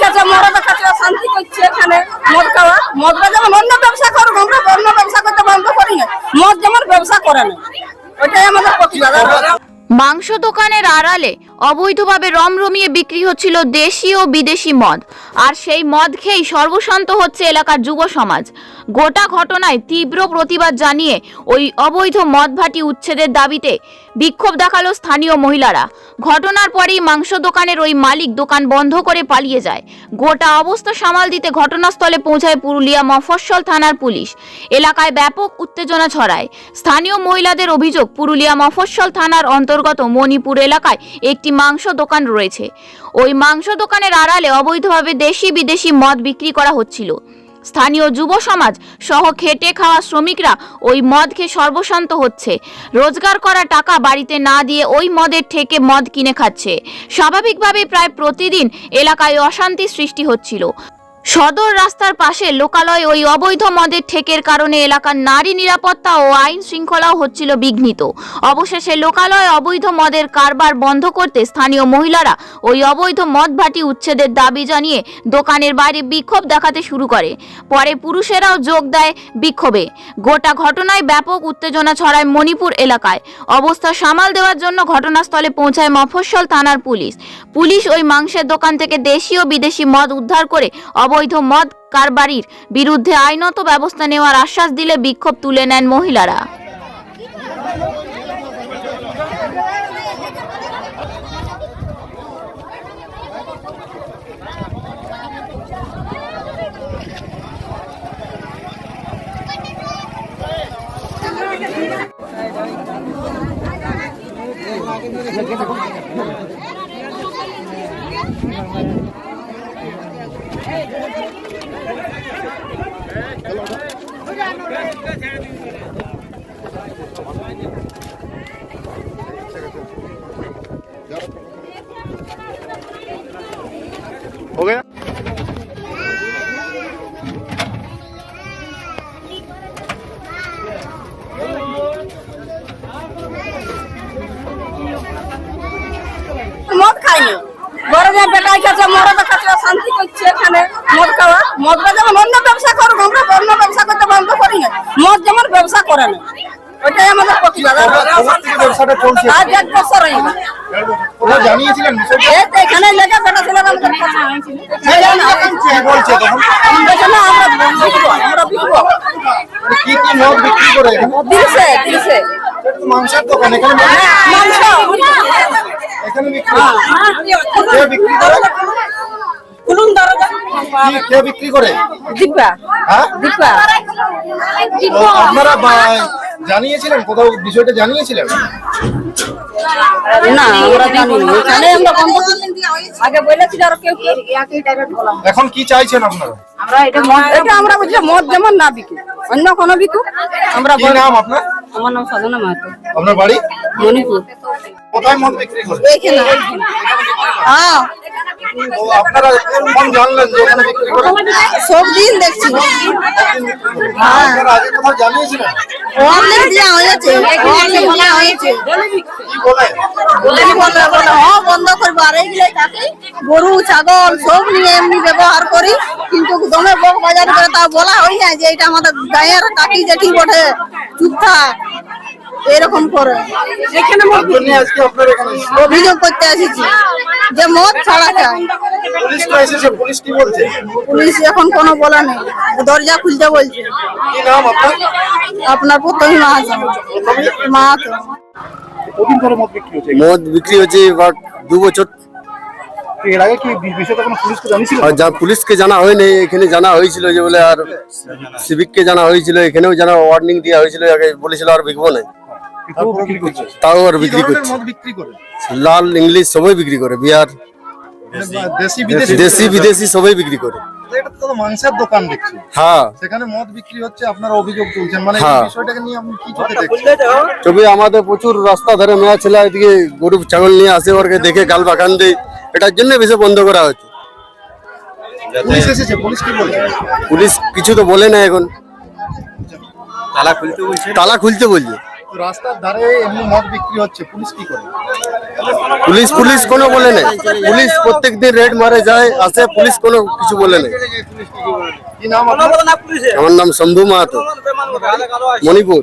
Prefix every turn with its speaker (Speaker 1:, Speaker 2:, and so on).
Speaker 1: খাচ্ছে মরদ খাচ্ছে শান্তি করছে এখানে, মদ খাওয়া। মদটা যেমন অন্য ব্যবসা করুক, আমরা অন্য ব্যবসা করতে বন্ধ করি না। মদ যেমন ব্যবসা করে না, ওইটাই আমাদের প্রতিবাদ।
Speaker 2: মাংস দোকানের আড়ালে অবৈধভাবে রমরমিয়ে বিক্রি হচ্ছিল দেশি ও বিদেশি মদ। আর সেই মদ খেয়েই সর্বশান্ত হচ্ছে এলাকার যুব সমাজ। গোটা ঘটনায় তীব্র প্রতিবাদ জানিয়ে ওই অবৈধ মদ ভাটি উচ্ছেদের দাবিতে বিক্ষোভ দেখাল স্থানীয় মহিলারা। ঘটনার পরেই মাংস দোকানের ওই মালিক দোকান বন্ধ করে পালিয়ে যায়। গোটা অবস্থা সামাল দিতে ঘটনাস্থলে পৌঁছায় পুরুলিয়া মফস্বল থানার পুলিশ। এলাকায় ব্যাপক উত্তেজনা ছড়ায়। স্থানীয় মহিলাদের অভিযোগ, পুরুলিয়া মফস্বল থানার অন্তর্গত মণিপুর এলাকায় একটি মাংস দোকান রয়েছে। ওই মাংস দোকানের আড়ালে অবৈধভাবে দেশি বিদেশি মদ বিক্রি করা হচ্ছিল। স্থানীয় যুব সমাজ সহ খেটে খাওয়া শ্রমিকরা ওই মদ খেয়ে সর্বশান্ত হচ্ছে। রোজগার করা টাকা বাড়িতে না দিয়ে ওই মদের ঠেকে মদ কিনে খাচ্ছে। স্বাভাবিকভাবেই প্রায় প্রতিদিন এলাকায় অশান্তি সৃষ্টি হচ্ছিল। সদর রাস্তার পাশে লোকালয় ওই অবৈধ মদের ঠেকের কারণে এলাকার নারী নিরাপত্তা ও আইন শৃঙ্খলাও হচ্ছিল বিঘ্নিত। অবশেষে লোকালয় অবৈধ মদের কারবার বন্ধ করতে স্থানীয় মহিলারা ওই অবৈধ মদ ভাটি উচ্ছেদের দাবি জানিয়ে দোকানের বাইরে বিক্ষোভ দেখাতে শুরু করে। পরে পুরুষেরাও যোগ দেয় বিক্ষোভে। গোটা ঘটনায় ব্যাপক উত্তেজনা ছড়ায় মণিপুর এলাকায়। অবস্থা সামাল দেওয়ার জন্য ঘটনাস্থলে পৌঁছায় মফস্বল থানার পুলিশ। পুলিশ ওই মাংসের দোকান থেকে দেশি ও বিদেশি মদ উদ্ধার করে অবৈধ মদ কারবারির বিরুদ্ধে আইনত ব্যবস্থা নেওয়ার আশ্বাস দিলে বিক্ষোভ তুলে নেন মহিলারা।
Speaker 3: हो गया
Speaker 1: বেটাই খাচ্ছে মরদ খাচ্ছে শান্তি করছে এখানে মদ খাওয়া। মদটা যেমন অন্য ব্যবসা করুক আমরা অন্য ব্যবসা করতে বন্ধ করি না। মদ যেমন ব্যবসা করে না ওইটাই আমাদের প্রতিবাদ। আজ এক বছর হয়ে এখানে বেটা আমরা বিকবো,
Speaker 3: কি কি মদ বিক্রি করে। মাংসের দোকান এখানে
Speaker 1: মাংস।
Speaker 3: এখানে বিক্রি কে বিক্রি করে?
Speaker 1: খুলুন দরজা।
Speaker 3: কে বিক্রি করে?
Speaker 1: দিব্যা,
Speaker 3: হ্যাঁ। তো আপনারা জানিয়েছিলেন কোথাও বিষয়টা জানিয়েছিলেন?
Speaker 1: না আমরা জানি এখানে আমরা বন্ধ আগে বলেছিল আর কেউ
Speaker 3: এখন কি চাইছেন আপনারা?
Speaker 1: আমরা এটা আমরা বুঝছি মদ যেমন না বিকু অন্য কোনো বিকু। আমরা
Speaker 3: নাম আপনার?
Speaker 1: আমার নাম সাধনা মাহাতো।
Speaker 3: আপনার বাড়ি?
Speaker 1: মণিপুর।
Speaker 3: কোথায় মদ বিক্রি করে
Speaker 1: এইখানে হ্যাঁ।
Speaker 3: তো আপনারা কখন জানলেন যে এখানে বিক্রি করে
Speaker 1: সব দিন দেখছি।
Speaker 3: আপনারা আগে কোথাও জানিয়েছিলেন।
Speaker 1: অনেক দেওয়া হয়েছে। অনেক বলা হয়েছে।
Speaker 3: বলে?
Speaker 1: হ্যাঁ বন্ধ করব। আর এইগুলাই থাকে। গরু ছাগল সব নিয়ে এমনি ব্যবহার করি। কিন্তু দমে বক বাজার করে তা বলা হয় না যে এটা আমাদের গায়ের কাকি জেঠি বটে। চুপ থাক এরকম করে এখানে
Speaker 3: তার জন্য আজকে আপনার এখানে
Speaker 1: অভিযোগ করতে এসেছি যে মদ ছাড়া চাই
Speaker 3: পুলিশ তো এসেছে পুলিশ কি বলছে?
Speaker 1: পুলিশ এখন কোনো বলা নেই। দরজা খুলতে বলছে।
Speaker 3: কি নাম আপনার?
Speaker 1: আপনার প্রথমে মাহাতো মাহাতো
Speaker 3: মদ বিক্রি হচ্ছে?
Speaker 4: মদ বিক্রি হচ্ছে এবার দু বছর।
Speaker 3: এর আগে কি বি- বিষয়টা কোনো পুলিশকে
Speaker 4: আর যা পুলিশকে জানা হয়নি এখানে জানা হয়েছিল যে বলে আর সিভিককে জানা হয়েছিল এখানেও জানা ওয়ার্নিং দেওয়া হয়েছিল আগে বলেছিল আর বিকবো না
Speaker 3: তাও
Speaker 4: আর বিক্রি করছে।
Speaker 3: মদ বিক্রি করে?
Speaker 4: লাল ইংলিশ সবাই বিক্রি করে বিহার।
Speaker 3: দেশি। বিদেশি
Speaker 4: দেশি বিদেশি। সবাই বিক্রি করে।
Speaker 3: মাংসের দোকান দেখছি।
Speaker 4: হ্যাঁ।
Speaker 3: সেখানে মদ বিক্রি হচ্ছে আপনারা অভিযোগ তুলছেন। মানে
Speaker 4: হ্যাঁ।
Speaker 3: বিষয়টাকে নিয়ে আপনি কি চোখে দেখছেন
Speaker 4: তবে আমাদের প্রচুর রাস্তা ধরে মেয়া ছেলে এদিকে গরু ছাগল নিয়ে আসে ওরকে দেখে গাল বাগান দেয়। এটার জন্য বেশি বন্ধ করা হচ্ছে।
Speaker 3: পুলিশ বলছে?
Speaker 4: কিছু তো বলে না এখন। তালা খুলতে বলছে।
Speaker 3: তো রাস্তার ধারে এমনি মদ বিক্রি হচ্ছে পুলিশ কি করে?
Speaker 4: পুলিশ পুলিশ কোনো বলে নেই। পুলিশ প্রত্যেক দিন রেড মারে যায় আসে পুলিশ কোনো কিছু বলে নেই।
Speaker 3: কি নাম আপনার?
Speaker 4: আমার নাম শম্ভু মাহাতো মণিপুর।